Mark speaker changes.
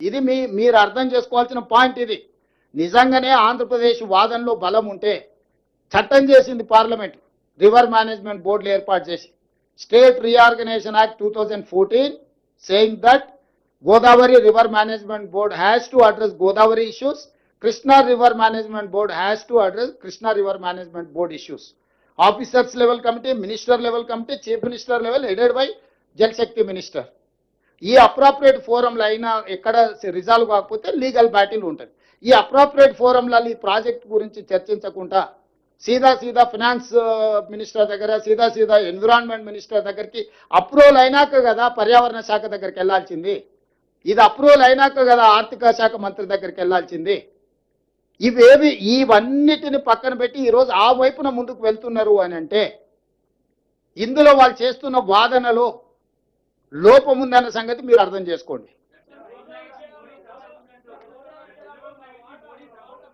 Speaker 1: ఇది మీ మీరు అర్థం చేసుకోవాల్సిన పాయింట్ ఇది. నిజంగానే ఆంధ్రప్రదేశ్ వాదనలో బలం ఉంటే చట్టం చేసింది పార్లమెంట్ రివర్ మేనేజ్మెంట్ బోర్డులు ఏర్పాటు చేసి. State reorganisation act two thousand fourteen saying that Godavari river management board has to address Godavari issues Krishna river management board has to address Krishna river management board issues officers level committee minister level committee chief minister level headed by Jal Shakti minister. ఈ appropriate ఫోరంలో అయినా ఎక్కడ resolve కాకపోతే legal battle ఉంటుంది. ఈ appropriate ఫోరంలలో ఈ project గురించి చర్చించకుండా సీదా సీదా ఫినాన్స్ మినిస్టర్ దగ్గర సీదా సీదా ఎన్విరాన్మెంట్ మినిస్టర్ దగ్గరికి అప్రూవల్ అయినాక కదా పర్యావరణ శాఖ దగ్గరికి వెళ్ళాల్సింది. ఇది అప్రూవల్ అయినాక కదా ఆర్థిక శాఖ మంత్రి దగ్గరికి వెళ్ళాల్సింది. ఇవేవి ఇవన్నిటిని పక్కన పెట్టి ఈరోజు ఆ వైపున ముందుకు వెళ్తున్నారు అని అంటే ఇందులో వాళ్ళు చేస్తున్న వాదనలో లోపం ఉందన్న సంగతి మీరు అర్థం చేసుకోండి.